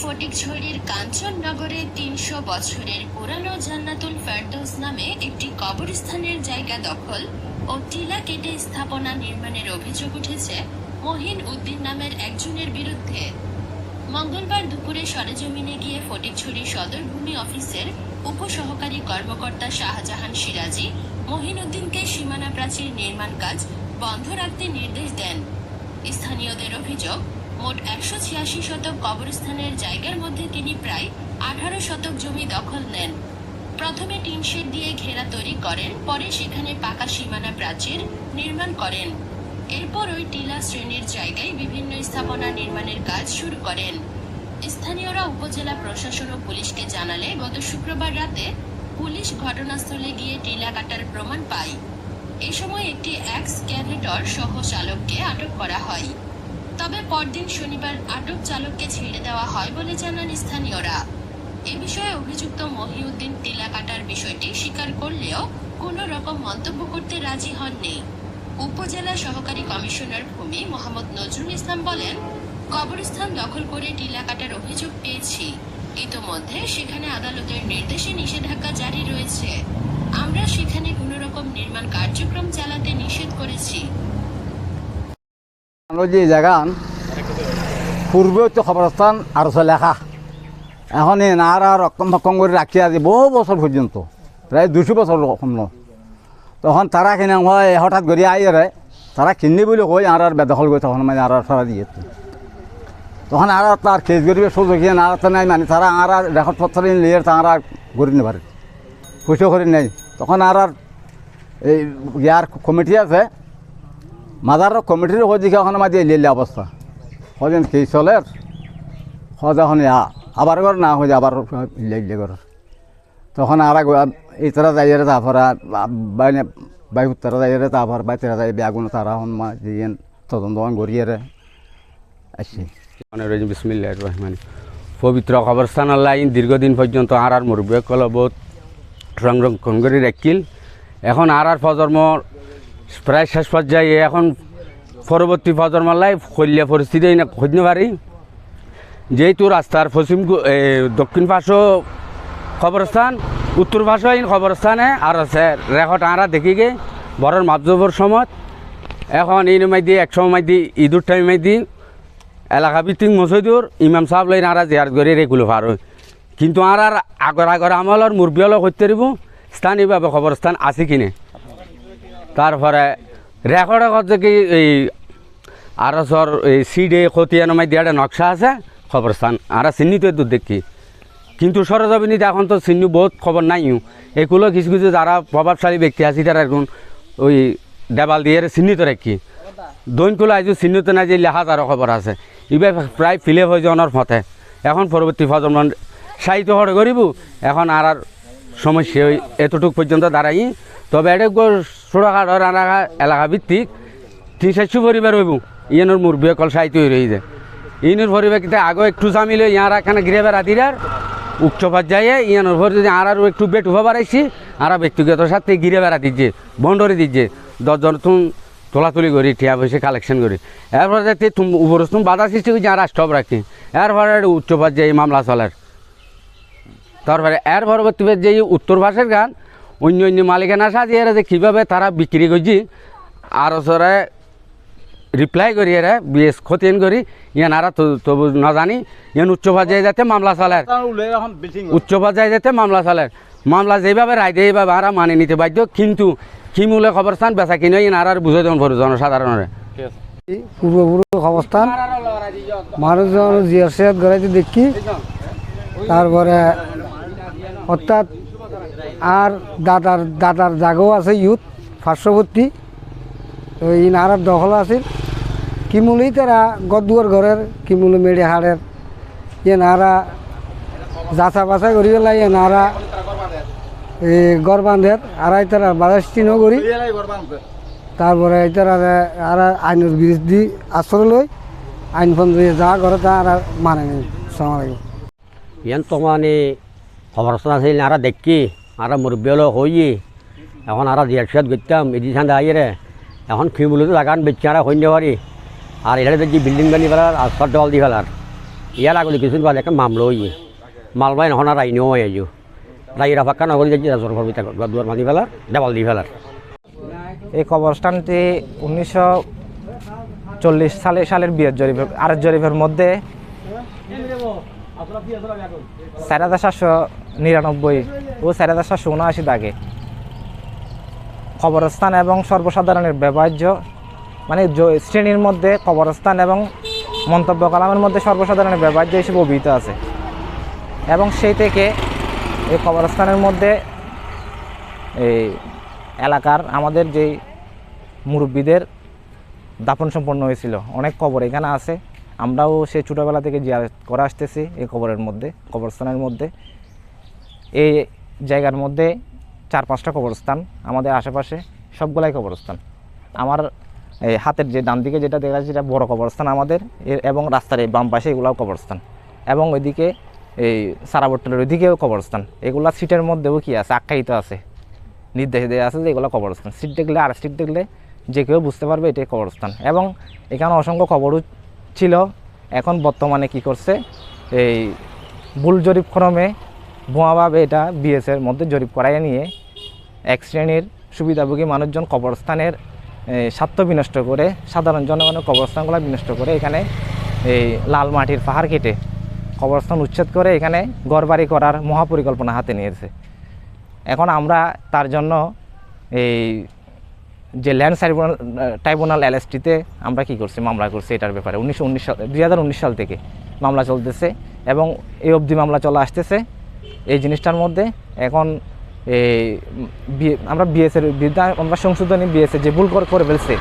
ফটিকছড়ির কাঞ্চননগরে তিনশো বছরের পুরানো জান্নাতুল ফেরদৌস নামে একটি কবরস্থানের জায়গা দখল ও টিলা কেটে স্থাপনা নির্মাণের অভিযোগ উঠেছে মহিন উদ্দিন নামের একজনের বিরুদ্ধে। মঙ্গলবার দুপুরে সরেজমিনে গিয়ে ফটিকছড়ি সদর ভূমি অফিসের উপসহকারী কর্মকর্তা শাহজাহান সিরাজি মহিনুদ্দিনকে সীমানা প্রাচীর নির্মাণ কাজ বন্ধ রাখতে নির্দেশ দেন। স্থানীয়দের অভিযোগ মোট একশো ছিয়াশি শতক কবরস্থানের জায়গার মধ্যে তিনি প্রায় আঠারো শতক জমি দখল নেন। প্রথমে টিন শেড দিয়ে ঘেরা তৈরি করেন, পরে সেখানে পাকা সীমানা প্রাচীর নির্মাণ করেন। এরপর ওই টিলা শ্রেণির জায়গায় বিভিন্ন স্থাপনা নির্মাণের কাজ শুরু করেন। স্থানীয়রা উপজেলা প্রশাসন ও পুলিশকে জানালে, গত শুক্রবার রাতে পুলিশ ঘটনাস্থলে গিয়ে টিলা কাটার প্রমাণ পায়। এ সময় একটি এক্স ক্যাভেটর সহ চালককে আটক করা হয়। তবে পরদিন শনিবার আটক চালককে ছেড়ে দেওয়া হয় বলে জানান স্থানীয়রা। এ বিষয়ে অভিযুক্ত মহিউদ্দিন টিলা কাটার বিষয়টি স্বীকার করলেও কোনো রকম মন্তব্য করতে রাজি হননি। উপজেলা সহকারী কমিশনার ভূমি মোহাম্মদ নজরুল ইসলাম বলেন, কবরস্থান দখল করে টিলা কাটার অভিযোগ পেয়েছি। ইতোমধ্যে সেখানে আদালতের নির্দেশে নিষেধাজ্ঞা জারি রয়েছে। আমরা সেখানে কোনো রকম নির্মাণ কার্যক্রম চালাতে নিষেধ করেছি। যে জায়গান পূর্বে হচ্ছে খবরস্থান আর লেখা এখন এই নার আর রকম ফকম করে রাখি আছে বহু বছর পর্যন্ত প্রায় দুশো বছর রকম তখন তারা কিনে হয় হঠাৎ করে আইয়ারে তারা কিনি বলে কই আর আর বেদখল করে তখন মানে আর আর সারা দিয়ে তখন আর তার কেস করিবে সুযোগ না তো নাই মানে তারা আর আর রেকর্ড পত্র নিয়ে তারা আর করি নি পারে খুশি করি নাই। তখন আর আর এই ইয়ার কমিটি আছে মাদার কমিটির হদিকে ওখানে মাঝে লিলে অবস্থা হদিন কি চলে? হজ এখন আবার কর না হয়ে আবার লিলে কর তখন আর ইতরা যাইয়ে তারপর বাইনে বাই উত্তরা যাইয়ে তারপর বাই তেরা যাই বেগুন তারা হন মা দিয়ে তদন্ত গড়িয়ে আসছি মানে বিসমিল্লাহ রহমান পবিত্র কবরস্থান লাইন দীর্ঘদিন পর্যন্ত আর আর মুরব্বীসকল বহুত সংরক্ষণ করে রাখিল এখন আর আর প্রজন্ম প্রায় শেষ পর্যায়ে এখন পরবর্তী প্রজন্মলাই কল্যা পরিস্থিতি খুঁজতে পারি যেহেতু রাস্তার পশ্চিম দক্ষিণ পাশও কবরস্থান উত্তর পাশও এই কবরস্থানে আর আছে রেখট আরা দেখি গে বড়র মাপজবর সময় এখন এই নমাই দিয়ে এক সময় দিয়ে ঈদুর টাইমে দিই এলাকা ভিত্তিক মসজিদুর ইমাম সাহেব লই নারা জিয়ার করে রেগুলো পার কিন্তু আর আর আগর আগর আমলর মুরব্বী হলো করতে দিব স্থানীয়ভাবে খবরস্থান আছে কিনে তারপরে রেকর্ড করছে কি এই আরসর এই সিডে খতিয়া নমাই দিয়ে একটা নকশা আছে খবরস্থান আর চিহ্নিত দূর দেখি। কিন্তু সরজমিনিতে এখন তো চিহ্নি বহুত খবর নাইও। এগুলো কিছু কিছু যারা প্রভাবশালী ব্যক্তি আছে তারা এখন ওই দেবাল দিয়ে চিহ্নিত রাখি দৈনকুলো আজ চিহ্নিত নাই যে লেখা তারও খবর আছে। ইবে প্রায় ফিলে হয়ে যাওয়ার মতে। এখন পরবর্তী প্রজন্ম সাহিত্য হরে করিব এখন আর আর সমস্যা এতটুক পর্যন্ত দাঁড়াই। তবে এটা ছোটখাটো এলাকা এলাকা ভিত্তিক। তিন চারশো পরিবার হইব। ইয়ানোর মুরব্বী কল সাহিত্য হয়ে রয়েছে ইনোর পরিবার কিন্তু আগে একটু জামিল ইয়ারা এখানে গিরে বেড়াতিরার উচ্চ পর্যায়ে ইয়ানোর পর যদি আর একটু বেট হওয়া বাড়াইছি আর ব্যক্তিগত সাথে গিরে বেড়া দিচ্ছে বন্ডরে দিচ্ছে দশজন তুমি তোলাতুলি করি টিয়া পয়সা কালেকশন করি। এরপরে যাতে তুমি উপর তুমি বাধা সৃষ্টি করছি আর স্টপ রাখি। এরপরে উচ্চ পর্যায়ে মামলা চলার। তারপরে এর পরবর্তী যে উত্তর ভাষার গান অন্য অন্য মালিকানা সাজিয়ে যে কীভাবে তারা বিক্রি করছি আর ওসরে রিপ্লাই করি এরা বিএস খতিয়ান করি ইয়ান আর তবু না জানি ইয়ান উচ্চ পর্যায়ে যাতে মামলা চালার উচ্চ পর্যায়ে যাতে মামলা চালের মামলা যেভাবে রায় দেয় এইভাবে আর মানে নিতে বাধ্য কিন্তু কি মূলে খবরস্থান বেচা কিনে ইন আর আর বুঝে দেন ভরু জনসাধারণের পূর্বপুরুষ অবস্থান মানুষজন জিয়ারসিয়াত গড়াইতে দেখি তারপরে অর্থাৎ আর দাদার দাদার জাগাও আছে ইউথ, পার্শ্ববর্তী। তো এই নারার দখল আছে। কিমুলেই তারা গদুয়ার ঘরের, কিমুলে মেড়ে হাড়ের। ইয়ে নারা যাচা বাছা করি পেলাই ইয়ে নারা এই গড় বান্ধের আর তারা বাধা সৃষ্টিও করি। তারপরে এটার আর আইনের বিরুদ্ধে আশ্রয় লই আইন ফন্দ যা করে তা আর মানে নেই। মানে খবরস্থান আছে আর দেখি আর মুরব্বী হলো হইয়ে এখন আর জিয়ার সিয়াত করতাম এদি সান্দা আইয়ে এখন খিমুলিতে লাগান বেচি আর হইতে পারি আর এটা দেখি বিল্ডিং বানি ফেলার আর সর দেওয়াল দিয়ে ফেলার ইয়ার আগে কিছু বাদ একটা মামলা হইয়ে মালবাই নহন আর আইনেও হয়ে যাইও রাইরা ফাঁকা নগরী যাচ্ছি রাজর ভিতরে দুয়ার মানি ফেলার দেওয়াল দিয়ে ফেলার এই কবরস্থানটি উনিশশো চল্লিশ সালে সালের বিয়ের জরিপ আরের জরিপের মধ্যে হাজার সাতশো নিরানব্বই। ও চার হাজার উনআশি দাগে। কবরস্থান এবং সর্বসাধারণের ব্যবহার্য মানে শ্রেণির মধ্যে কবরস্থান এবং মন্তব্য কালামের মধ্যে সর্বসাধারণের ব্যবহার্য হিসেবে অভিহিত আছে। এবং সেই থেকে এই কবরস্থানের মধ্যে এই এলাকার আমাদের যেই মুরব্বীদের দাপন সম্পন্ন হয়েছিল, অনেক কবর এখানে আছে। আমরাও সেই ছোটোবেলা থেকে জিয়ারত করে আসতেছি এই কবরের মধ্যে, কবরস্থানের মধ্যে। এই জায়গার মধ্যে চার পাঁচটা কবরস্থান, আমাদের আশেপাশে সবগুলাই কবরস্থান। আমার এই হাতের যে ডান দিকে যেটা দেখা যাচ্ছে এটা বড় কবরস্থান আমাদের এবং রাস্তার এই বাম পাশে এগুলাও কবরস্থান। এবং ওইদিকে এই সারাবট্টলের ওইদিকেও কবরস্থান। এগুলা সিটের মধ্যেও কি আছে? আখ্যায়িত আছে। নির্দেশ দেওয়া আছে যে এগুলো কবরস্থান। সিট দেখলে, আর সিট দেখলে যে কেউ বুঝতে পারবে এটাই কবরস্থান। এবং এখানে অসংখ্য কবরও ছিল। এখন বর্তমানে কি করছে? এই বুল জরিপ ক্রমে ভুয়াভাবে এটা বিএসের মধ্যে জরিপ করাইয়ে নিয়ে এক শ্রেণির সুবিধাভোগী মানুষজন কবরস্থানের স্বার্থ বিনষ্ট করে, সাধারণ জনগণের কবরস্থানগুলো বিনষ্ট করে এখানে এই লাল মাটির পাহাড় কেটে কবরস্থান উচ্ছেদ করে এখানে ঘরবাড়ি করার মহাপরিকল্পনা হাতে নিয়েছে। এখন আমরা তার জন্য এই যে ল্যান্ড ট্রাইব্যুনাল ট্রাইব্যুনাল এলএসটিতে আমরা কি করছি, মামলা করছি এটার ব্যাপারে। উনিশশো উনিশ সাল, দুই হাজার উনিশ সাল থেকে মামলা চলতেছে এবং এই অবধি মামলা চলে আসতেছে। এই জিনিসটার মধ্যে এখন এই আমরা বিএসের বিরুদ্ধে আমরা সংশোধনী বিএসএ যে ভুল করে ফেলছে,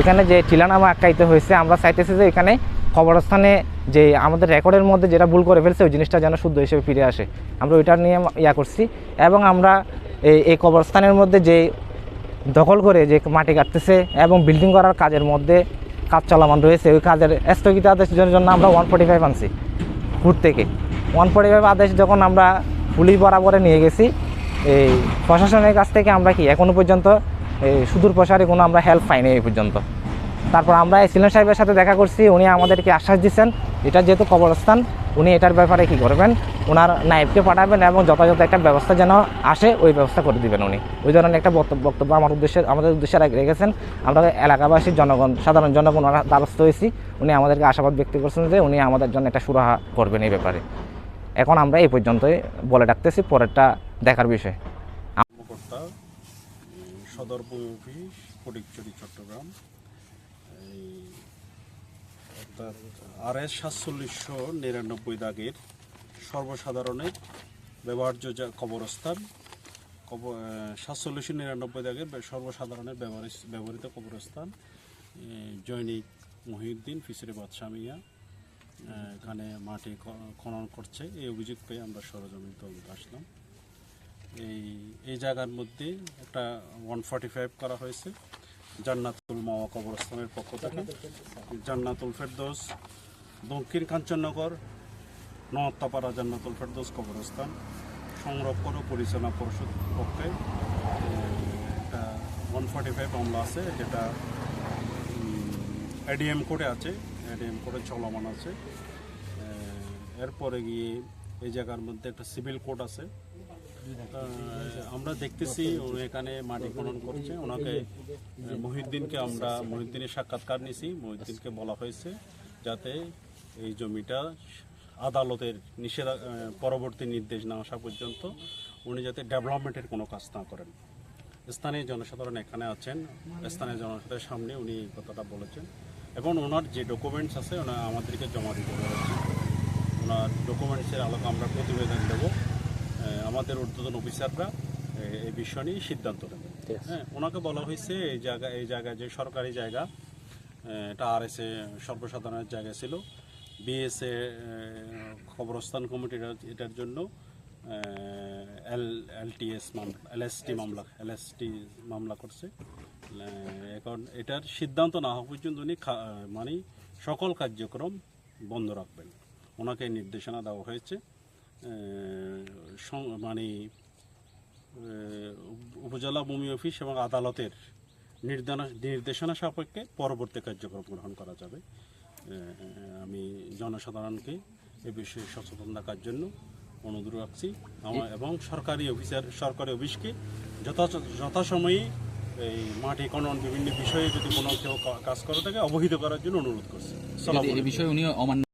এখানে যে ঠিলানামা আখ্যায়িত হয়েছে, আমরা চাইতেছি যে এখানে কবরস্থানে যে আমাদের রেকর্ডের মধ্যে যেটা ভুল করে ফেলছে, ওই জিনিসটা যেন শুদ্ধ হিসেবে ফিরে আসে। আমরা ওইটা নিয়ে ইয়া করছি এবং আমরা এই এই কবরস্থানের মধ্যে যে দখল করে যে মাটি কাটতেছে এবং বিল্ডিং করার কাজের মধ্যে কাজ চলমান রয়েছে, ওই কাজের স্থগিত আদেশের জন্য আমরা ওয়ান ফোর্টি ফাইভ আনছি ফুট থেকে। ওয়ান ফোর্টি ফাইভ আদেশ যখন আমরা পুলিশ বরাবরে নিয়ে গেছি, এই প্রশাসনের কাছ থেকে আমরা কি এখনও পর্যন্ত, এই সুদূর প্রসারে কোনো আমরা হেল্প পাইনি এই পর্যন্ত। তারপর আমরা এসিলেন সাহেবের সাথে দেখা করছি, উনি আমাদেরকে আশ্বাস দিচ্ছেন, এটা যেহেতু কবরস্থান, উনি এটার ব্যাপারে কি করবেন ওনার নায়েবকে পাঠাবেন এবং যথাযথ একটা ব্যবস্থা যেন আসে, ওই ব্যবস্থা করে দিবেন উনি। ওই ধরনের একটা বক্তব্য আমার উদ্দেশ্যে, আমাদের উদ্দেশ্যে রেখে- রেখেছেন। আমরা এলাকাবাসী, জনগণ, সাধারণ জনগণ দ্বারস্থ হয়েছি। উনি আমাদেরকে আশাবাদ ব্যক্ত করছেন যে উনি আমাদের জন্য একটা সুরাহা করবেন এই ব্যাপারে। এখন আমরা এই পর্যন্তই বলে ডাকতেছি পরেরটা দেখার বিষয়। কর্মকর্তা সদর অফিস ফটিকচুরি চট্টগ্রাম। অর্থাৎ আর এস সাতচল্লিশশো নিরানব্বই দাগের সর্বসাধারণের ব্যবহার্য যা কবরস্থান, কব সাতচল্লিশশো নিরানব্বই দাগের সর্বসাধারণের ব্যবহৃত কবরস্থান জৈনিক মহিউদ্দিন, ফিসরি বাদশামিয়া এখানে মাটি খনন করছে। এই অভিযোগ পেয়ে আমরা সরজমিন তদন্ত আসলাম। এই এই জায়গার মধ্যে একটা ওয়ান ফর্টি ফাইভ করা হয়েছে। জান্নাতুল মাওয়া কবরস্থানের পক্ষ থেকে। জান্নাতুল ফেরদোস, দক্ষিণ কাঞ্চননগর নত্তাপাড়া জান্নাতুল ফেরদোস কবরস্থান। সংরক্ষণ ও পরিচালনা পরিষদ পক্ষে একটা ওয়ান ফর্টি ফাইভ মামলা আছে, যেটা এডিএম কোর্টে আছে। এডিএম কোডে চলমান আছে। এরপরে গিয়ে এই জায়গার মধ্যে একটা সিভিল কোড আছে। আমরা দেখতেছি উনি এখানে মাটি খনন করছে। ওনাকে মহিউদ্দিনকে আমরা, মহিউদ্দিনের সাক্ষাৎকার নিছি। মহিউদ্দিনকে বলা হয়েছে যাতে এই জমিটা আদালতের নিষেধ পরবর্তী নির্দেশ না আসা পর্যন্ত উনি যাতে ডেভেলপমেন্টের কোনো কাজ না করেন। স্থানীয় জনসাধারণ এখানে আছেন। স্থানীয় জনসাধারণের সামনে উনি কথাটা বলেছেন। এবং ওনার যে ডকুমেন্টস আছে ওনা আমাদেরকে জমা দিতে বলেছে ওনার ডকুমেন্টসের আলোকে আমরা প্রতিবেদন দেব। আমাদের ঊর্ধ্বতন অফিসাররা এই বিষয় নিয়ে সিদ্ধান্ত নেবেন হ্যাঁ ওনাকে বলা হয়েছে এই জায়গা এই জায়গায় যে সরকারি জায়গা এটা আর এসে সর্বসাধারণের জায়গা ছিল। বিএসএ খবরস্থান কমিটি এটার জন্য এল এলটিএস মামলা এলএসটি মামলা এলএসটি মামলা করছে। এখন এটার সিদ্ধান্ত না হওয়া পর্যন্ত উনি মানে সকল কার্যক্রম বন্ধ রাখবেন। ওনাকে নির্দেশনা দেওয়া হয়েছে। মানে উপজেলা ভূমি অফিস এবং আদালতের নির্দেশনা নির্দেশনা সাপেক্ষে পরবর্তী কার্যক্রম গ্রহণ করা যাবে। আমি জনসাধারণকে এ বিষয়ে সচেতন থাকার জন্য অনুরোধ রাখছি। আমার- এবং সরকারি অফিসার, সরকারি অফিসকে যথা যথাসময়ে এই মাটি খনন বিভিন্ন বিষয়ে যদি কোনো কেউ কাজ করে থাকে, অবহিত করার জন্য অনুরোধ করছি। বিষয়ে উনি অমান্য